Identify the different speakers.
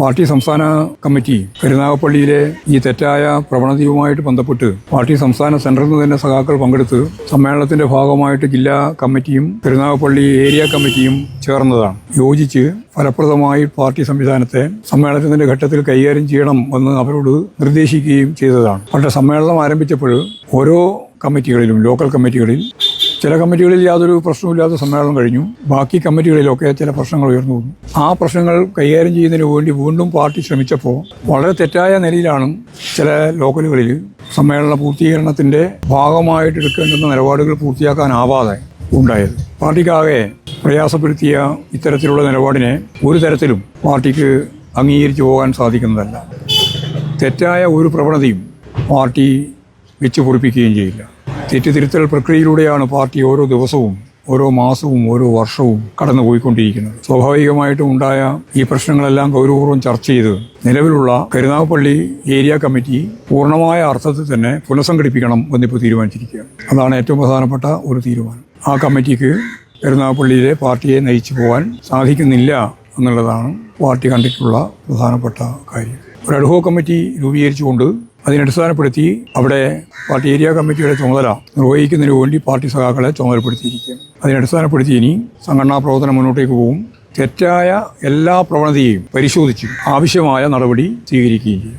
Speaker 1: Party സംസ്ഥാന committee കരുനാഗപ്പള്ളിയിലെ ഈ തെറ്റായ പ്രവണതയുമായിട്ട് ബന്ധപ്പെട്ട് പാർട്ടി സംസ്ഥാന സെന്ററിൽ നിന്ന് തന്നെ സഖാക്കൾ പങ്കെടുത്ത് സമ്മേളനത്തിന്റെ ഭാഗമായിട്ട് ജില്ലാ കമ്മിറ്റിയും കരുനാഗപ്പള്ളി ഏരിയ കമ്മിറ്റിയും ചേർന്നതാണ്. യോജിച്ച് ഫലപ്രദമായി പാർട്ടി സംവിധാനത്തെ സമ്മേളനത്തിന്റെ ഘട്ടത്തിൽ കൈകാര്യം ചെയ്യണം എന്ന് അവരോട് നിർദ്ദേശിക്കുകയും ചെയ്തതാണ്. പക്ഷേ സമ്മേളനം ആരംഭിച്ചപ്പോൾ ഓരോ കമ്മിറ്റികളിലും ലോക്കൽ കമ്മിറ്റികളിൽ ചില കമ്മിറ്റികളിൽ യാതൊരു പ്രശ്നവുമില്ലാത്ത സമ്മേളനം കഴിഞ്ഞു. ബാക്കി കമ്മിറ്റികളിലൊക്കെ ചില പ്രശ്നങ്ങൾ ഉയർന്നു വന്നു. ആ പ്രശ്നങ്ങൾ കൈകാര്യം ചെയ്യുന്നതിന് വേണ്ടി വീണ്ടും പാർട്ടി ശ്രമിച്ചപ്പോൾ വളരെ തെറ്റായ നിലയിലാണ് ചില ലോക്കലുകളിൽ സമ്മേളന പൂർത്തീകരണത്തിന്റെ ഭാഗമായിട്ട് എടുക്കേണ്ടുന്ന നിലപാടുകൾ പൂർത്തിയാക്കാനാവാതെ ഉണ്ടായത്. പാർട്ടിക്കാകെ പ്രയാസപ്പെടുത്തിയ ഇത്തരത്തിലുള്ള നിലപാടിനെ ഒരു തരത്തിലും പാർട്ടിക്ക് അംഗീകരിച്ചു പോകാൻ സാധിക്കുന്നതല്ല. തെറ്റായ ഒരു പ്രവണതയും പാർട്ടി വെച്ച് പൊറിപ്പിക്കുകയും ചെയ്യില്ല. തെറ്റുതിരുത്തൽ പ്രക്രിയയിലൂടെയാണ് പാർട്ടി ഓരോ ദിവസവും ഓരോ മാസവും ഓരോ വർഷവും കടന്നുപോയിക്കൊണ്ടിരിക്കുന്നത്. സ്വാഭാവികമായിട്ടും ഉണ്ടായ ഈ പ്രശ്നങ്ങളെല്ലാം ഗൗരവപൂർവം ചർച്ച ചെയ്ത് നിലവിലുള്ള കരുനാഗപ്പള്ളി ഏരിയ കമ്മിറ്റി പൂർണമായ അർത്ഥത്തിൽ തന്നെ പുനഃസംഘടിപ്പിക്കണം എന്നിപ്പോൾ തീരുമാനിച്ചിരിക്കുകയാണ്. അതാണ് ഏറ്റവും പ്രധാനപ്പെട്ട ഒരു തീരുമാനം. ആ കമ്മിറ്റിക്ക് കരുനാഗപ്പള്ളിയിലെ പാർട്ടിയെ നയിച്ചു പോകാൻ സാധിക്കുന്നില്ല എന്നുള്ളതാണ് പാർട്ടി കണ്ടിട്ടുള്ള പ്രധാനപ്പെട്ട കാര്യം. ഒരു അഡ്ഹോ കമ്മിറ്റി രൂപീകരിച്ചുകൊണ്ട് അതിനടിസ്ഥാനപ്പെടുത്തി അവിടെ പാർട്ടി ഏരിയ കമ്മിറ്റിയുടെ ചുമതല നിർവഹിക്കുന്നതിന് വേണ്ടി പാർട്ടി സഖാക്കളെ ചുമതലപ്പെടുത്തിയിരിക്കുകയാണ് അതിനടിസ്ഥാനപ്പെടുത്തി ഇനി സംഘടനാ പ്രവർത്തനം മുന്നോട്ടേക്ക് പോകും. തെറ്റായ എല്ലാ പ്രവണതയെയും പരിശോധിച്ച് ആവശ്യമായ നടപടി സ്വീകരിക്കുകയും ചെയ്യും.